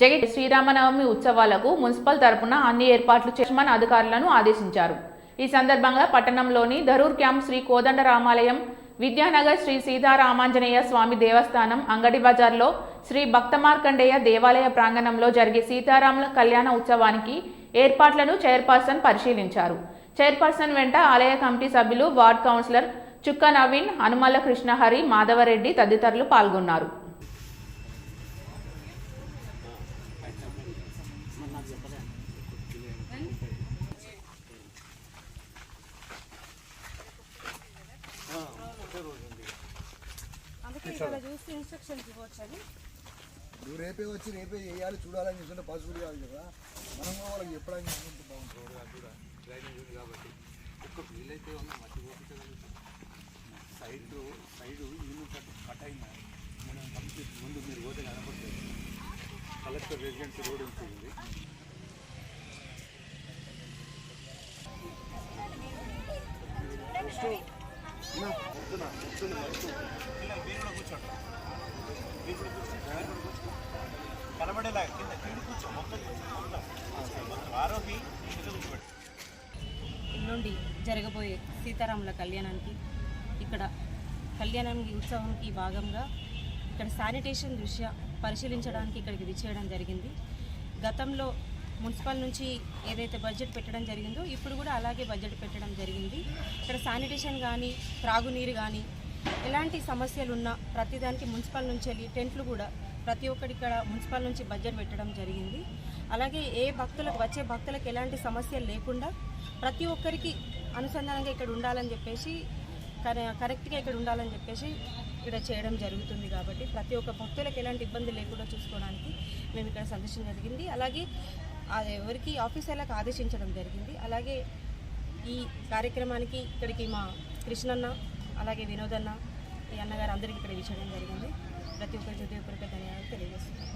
జగన్ శ్రీరామనవమి ఉత్సవాలకు మున్సిపల్ తరపున అన్ని ఏర్పాట్లు చేయమని అధికారులను ఆదేశించారు. ఈ సందర్భంగా పట్టణంలోని ధరూర్ క్యాంప్ శ్రీ కోదండ రామాలయం విద్యానగర్ శ్రీ సీతారామాంజనేయ స్వామి దేవస్థానం అంగడి బజార్లో శ్రీ భక్తమార్కండేయ దేవాలయ ప్రాంగణంలో జరిగే సీతారాముల కళ్యాణ ఉత్సవానికి ఏర్పాట్లను చైర్పర్సన్ పరిశీలించారు. చైర్పర్సన్ వెంట ఆలయ కమిటీ సభ్యులు వార్డ్ కౌన్సిలర్ చుక్క నవీన్ హనుమల కృష్ణహరి మాధవరెడ్డి తదితరులు పాల్గొన్నారు. నువ్వు రేపే వచ్చి రేపే చేయాలి చూడాలని చూస్తుంటే పసుపు కాదు కదా. మనం కూడా వాళ్ళకి చెప్పడానికి అనుకుంటే బాగుంటుంది ఒక్క వీలైతే ఉన్న మట్టి పోపించగలుగుతాం సైడ్ సైడ్ ఇల్లు కట్ కట్ అయినా మనం కంప్లీట్ ముందు మీరు పోతే కనపడుతుంది. కలెక్టర్ రెసిడెన్సీ రోడ్ ఉంటుంది కనబడేలా కింద కింద కూర్చో మొత్తం మొత్తం. ఆరోపి కింద కూర్చోబెట్టు. నుండి జరగబోయే సీతారాముల కళ్యాణానికి ఇక్కడ కళ్యాణానికి ఉత్సవంకి భాగంగా ఇక్కడ శానిటేషన్ దృష్ట్యా పరిశీలించడానికి ఇక్కడికి విచ్చేయడం జరిగింది. గతంలో మున్సిపల్ నుంచి ఏదైతే బడ్జెట్ పెట్టడం జరిగిందో ఇప్పుడు కూడా అలాగే బడ్జెట్ పెట్టడం జరిగింది. ఇక్కడ శానిటేషన్ కానీ త్రాగునీరు కానీ ఎలాంటి సమస్యలు ఉన్నా ప్రతిదానికి మున్సిపల్ నుంచి వెళ్ళి టెంట్లు కూడా ప్రతి ఒక్కటి ఇక్కడ మున్సిపల్ నుంచి బడ్జెట్ పెట్టడం జరిగింది. అలాగే ఏ భక్తులకు వచ్చే భక్తులకు ఎలాంటి సమస్యలు లేకుండా ప్రతి ఒక్కరికి అనుసంధానంగా ఇక్కడ ఉండాలని చెప్పేసి కరెక్ట్గా ఇక్కడ ఉండాలని చెప్పేసి ఇక్కడ చేయడం జరుగుతుంది కాబట్టి ప్రతి ఒక్క భక్తులకు ఎలాంటి ఇబ్బంది లేకుండా చూసుకోవడానికి మేము ఇక్కడ సందర్శించడం జరిగింది. అలాగే ఎవరికి ఎవరికి ఆఫీసర్లకు ఆదేశించడం జరిగింది. అలాగే ఈ కార్యక్రమానికి ఇక్కడికి మా కృష్ణన్న అలాగే వినోదన్న ఈ అన్నగారు అందరికీ ఇక్కడ విషయడం జరిగింది. ప్రతి ఒక్కరికి హృదయపూర్వక ధన్యవాదాలు తెలియజేస్తున్నాను.